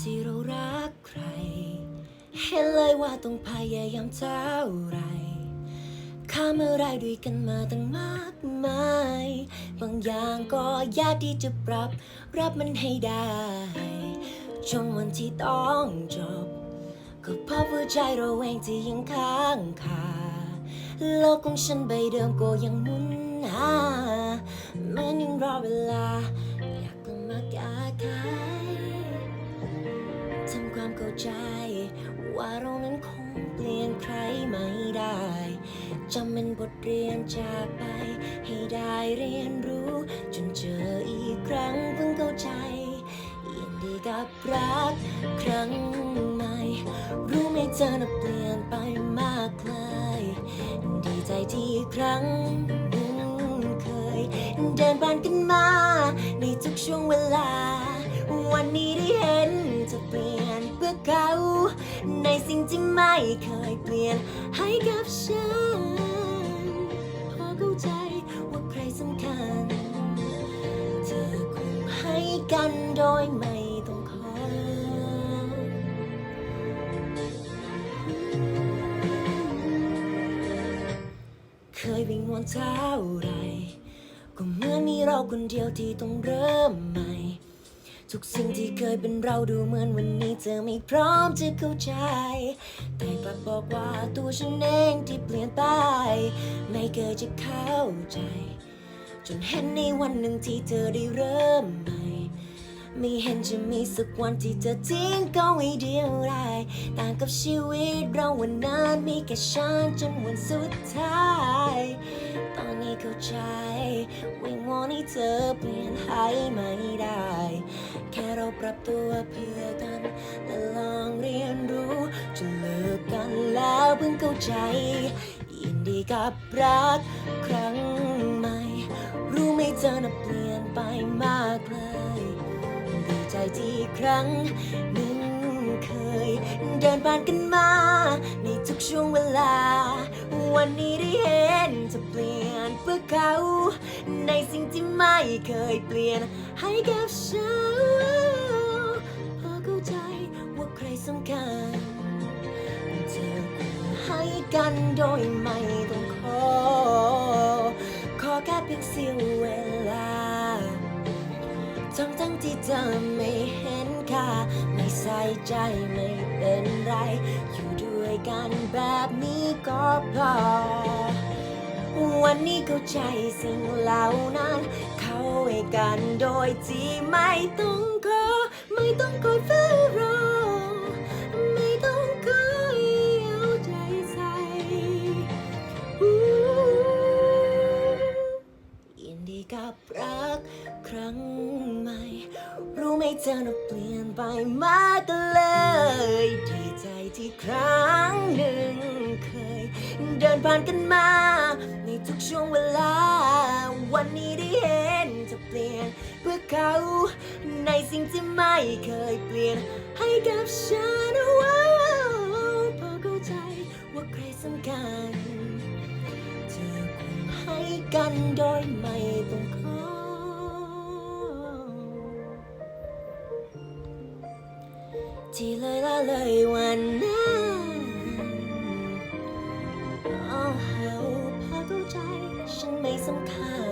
ที่เรารักใคร เห็นเลยว่าต้องพยายามเท่าไรข้ามอะไรด้วยกันมาตั้งมากมาย บางอย่างก็ยากที่จะปรับ รับมันให้ได้จนวันที่ต้องจบ ก็เพราะว่าใจเราเองที่ยังค้างคาโลกของฉันใบเดิมก็ยังหมุนหามันยังรอเวลา อยากกลับมาแก้ไขทำคา ใจ ว่าเรานั้นคงเปลี่ยนใครไม่ได้จำเป็นบทเรียนจากไป ให้ได้เรียนรู้ จนเจออีกครั้งเพิ่งเข้าใจยินดีกับรักครั้งใหม่ รู้ไหมเธอน่ะเปลี่ยนไปมากเลยดีใจที่ครั้งหนึ่งเคย เดินผ่านกันมา ในทุกช่วงเวลา วันนี้ได้เห็นเธอเปลี่ยน เพื่า ในสิ่งที่ไม่เคยเปลี่ยนให้กับฉัน พอเข้าใจว่าใครสำคัญ เธอคงให้กันโดยไม่ต้องขอ เคยวิงวนเท่าไร ก็เหมือนมีเราคนเดียวที่ต้องเริ่มใหม่ ทุกสิ่งที่เคยเป็นเราดูเหมือนวันนี้เธอไม่พร้อมจะเข้าใจ แต่กลับบอกว่าตัวฉันเองที่เปลี่ยนไป ไม่เคยจะเข้าใจ จนเห็นในวันหนึ่งที่เธอได้เริ่มใหม่ ไม่เห็นจะมีสักวันที่เธอทิ้งก็ไม่เดียวดายต่างกับชีวิตเราวันนั้นมีแค่ฉันจนวันสุดท้าย เข้าใจ วิงวอนให้เธอเปลี่ยนให้ไม่ได้ แค่เราปรับตัวเพื่อกัน และลองเรียนรู้จนเลิกกันแล้วเพิ่งเข้าใจ ยินดีกับรักครั้งใหม่ รู้ไหมเธอน่ะเปลี่ยนไปมากเลยดีใจที่ครั้งหนึ่งเคย เดินผ่านกันมา ในทุกช่วงเวลา วันนี้ได้เห็นเธอเปลี่ยนเพื่อเขา ในสิ่งที่ไม่เคยเปลี่ยนให้กับฉันพอเข้าใจว่าใครสำคัญเธอควรให้กันโดยไม่ต้องขอ ขอแค่เพียงเสี้ยวเวลาทั้งทั้งที่เธอไม่เห็นค่า ไม่ใส่ใจไม่เป็นไรอยู่ด้วย กันแบบนี้ก็พอ วันนี้เข้าใจสิ่งเหล่านั้น เข้าให้กันโดยที่ไม่ต้องขอ ไม่ต้องคอยเฝ้ารอ รักครั้งใหม่ รู้ไหมเธอน่ะเปลี่ยนไปมากเลย ดีใจที่ครั้งหนึ่งเคย เดินผ่านกันมา ในทุกช่วงเวลา วันนี้ได้เห็นเธอเปลี่ยน เพื่อเขา ในสิ่งที่ไม่เคยเปลี่ยน ให้กับฉันว้าวพอเข้าใจว่าใครสำคัญ เธอคงให้กันโดยไม่ต้อง ที่เลยละเลยวันนั้น oh how พอเข้าใจ ฉันไม่สำคัญ